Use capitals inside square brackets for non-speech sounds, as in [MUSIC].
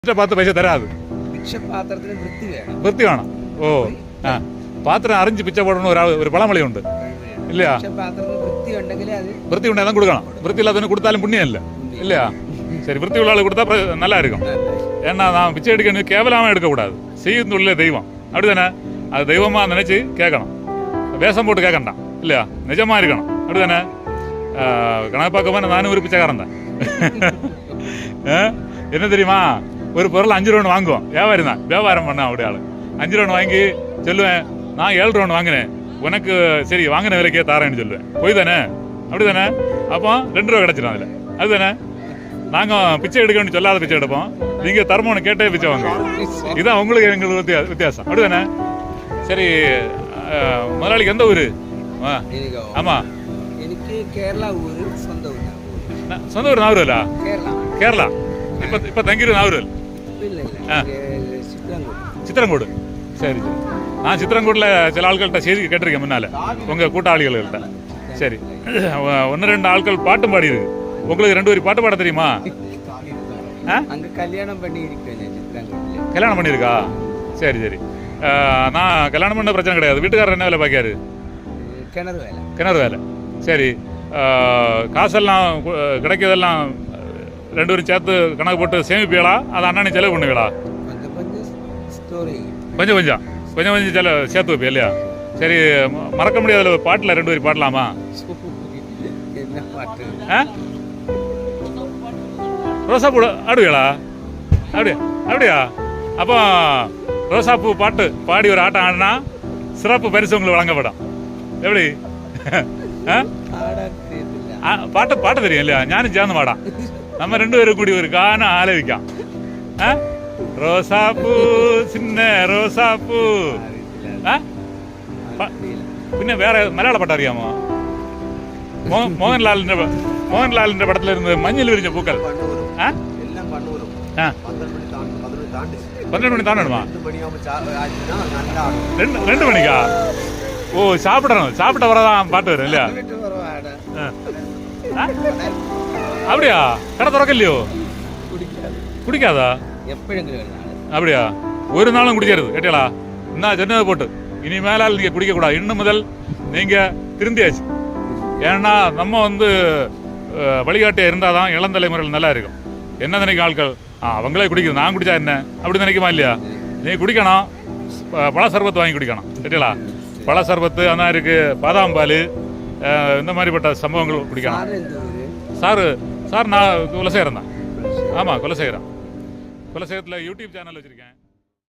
பிச்சை பார்த்து பைசா தராது ഭിക്ഷ പാത്രത്തിന് വൃത്തി വേണം விருத்தி வேணும் ஓ ஆ பாத்திரம் அரைஞ்சு பிச்சை போடணும் ஒரு ஆள்- ஒரு பழமொழி உண்டு இல்லையா ഭിക്ഷ പാത്രത്തിന് വൃത്തി ഉണ്ടെങ്കിൽ അത് விருத்தி உண்டே தான் கொடுக்கணும் விருத்தி இல்லாதவனு கொடுத்தாலும் புண்ணியம் இல்லை இல்லையா சரி விருத்தி உள்ள ஆள் கொடுத்தா பிர- நல்லா இருக்கும் ஏன்னா நான் பிச்சை எடுக்கணும் கேவலாம எடுக்கக்கூடாது செய்யும் தொழிலே தெய்வம் அப்படிதானே அது தெய்வமா நினைச்சு கேட்கணும் வேஷம் போட்டு கேட்கண்டாம் இல்லையா நிஜமா இருக்கணும் அப்படிதானே ஆ, கணக்கு பார்க்க போனா நானும் ஒரு பிச்சைக்காரன் தான் ஆ? என்ன தெரியுமா ஒரு பொருள் அஞ்சு ரூபான்னு வாங்குவோம். வியாபாரம் தான். வியாபாரம் பண்ண அப்படி ஆள். அஞ்சு ரூபான்னு வாங்கி சொல்லுவேன் நான் ஏழு ரூபான்னு வாங்கினேன். உனக்கு சரி வாங்கின விலைக்கே தாரேன்னு சொல்லுவேன். போய் தானே? அப்படி தானே? அப்போ ரெண்டு ரூபா கிடச்சிடும் அதில். அது தானே? நாங்கள் பிச்சை எடுக்கணும்னு சொல்லாத பிச்சை எடுப்போம். நீங்கள் தர்மம்னு கேட்டே பிச்சை வாங்க இதுதான் உங்களுக்கு எங்களுக்கு வித்தியாசம். அப்படி தானே? சரி முதலாளிக்கு எந்த ஊர்? ஆமாம் எனக்கு கேரளா ஊர் சொந்த ஊர் சொந்த ஊர் நாகூர்வலா கேரளா. கேரளா. இப்போ இப்போ தங்கிடு நாகூர்வல் சித்திரங்கோடு. சரி சரி. நான் சித்திரங்கூடில் சில ஆட்கள்கிட்ட செய்தி கேட்டிருக்கேன் முன்னால். உங்கள் கூட்டாளிகள்கிட்ட. சரி. ஒன்று ரெண்டு ஆட்கள் பாட்டும் பாடி உங்களுக்கு ரெண்டு பேரும் பாட்டு பாட தெரியுமா? கல்யாணம் பண்ணி கல்யாணம் பண்ணியிருக்கா? சரி சரி. நான் கல்யாணம் பண்ண பிரச்சனை கிடையாது. வீட்டுக்காரர் என்ன வேலை பார்க்காரு கிணறு வேலை. கிணறு வேலை. சரி. காசெல்லாம் கிடைக்கிறதெல்லாம் ரெண்டு பேரும் சேர்த்து கணக்கு போட்டு சேமிப்பீங்களா? அதை அண்ணனை செலவு பண்ணுவீங்களா? கொஞ்சம் கொஞ்சம் கொஞ்சம் கொஞ்சம். செலவு சேர்த்து வைப்பீ இல்லையா? சரி மறக்க முடியாத ஒரு பாட்டில் ரெண்டு பேரும் பாடலாமா? ரோசா பூ ஆடுவீங்களா? அப்படியா அப்படியா? அப்போ ரோசா பூ பாட்டு பாடி ஒரு ஆட்டம் ஆடினா சிறப்பு பரிசு உங்களுக்கு வழங்கப்படும். எப்படி? [LAUGHS] பாட்டு பாட்டு தெரியும் இல்லையா? ஞானும் சேர்ந்து மாடான் നമ്മ രണ്ടുപേരും കൂടി ഒരു ഗാനം ആലപിക്കാം ആ? റോസാപ്പൂ ചിന്ന റോസാപ്പൂ അറിയത്തില്ല ആ? പ- പിന്നെ വേറെ മലയാള പാട്ട് അറിയാമോ മോ- മോഹൻലാലിന്റെ പ- മോഹൻലാലിന്റെ പടത്തിലിരുന്ന് മഞ്ഞിൽ വിരിഞ്ഞ പൂക്കൾ பண்ணூரும் ആ? எல்லாம் பண்ணூரும் ആ பன்னெண்டு மணி தாண்டி பதினொன்று தாண்டி பன்னெண்டு மணி தாண்டணுமா ரெண்டு மணி ஆகும் ஆச்சுன்னா நல்லா ஆடும் ரெண்டு ரெண்டு மணிக்கா ஓ சாப்பிடணும் சாப்பிட்ட வரதான் பாட்டு வரும் இல்லையா அப்படியா? கடை திறக்கலையோ? குடிக்காதா. அப்படியா? ஒரு நாளும் குடிக்கிறது கேட்டியலா என்ன சொன்னதை போட்டு. இனி மேலால் நீங்கள் குடிக்கக்கூடாது. இன்னும் முதல் நீங்கள் திருந்தியாச்சு. ஏன்னா நம்ம வந்து வழிகாட்டியா இருந்தால் தான் இளம் தலைமுறையில் நல்லா இருக்கும். என்ன நினைக்கும் ஆட்கள்? அவங்களே குடிக்கிறது நான் குடித்தா என்ன? அப்படின்னு நினைக்குமா இல்லையா? நீ குடிக்கணும். பழ சர்பத்து வாங்கி குடிக்கணும். சரிங்களா பழ சர்பத்து அந்த இருக்குது பாதாம் பால் இந்த மாதிரிப்பட்ட சம்பவங்கள் குடிக்கணும். சாரு சார் நான் குலசேகரம் தான். ஆமாம் குலசேகரம் குலசேகரத்தில் யூடியூப் சேனல் வச்சுருக்கேன்.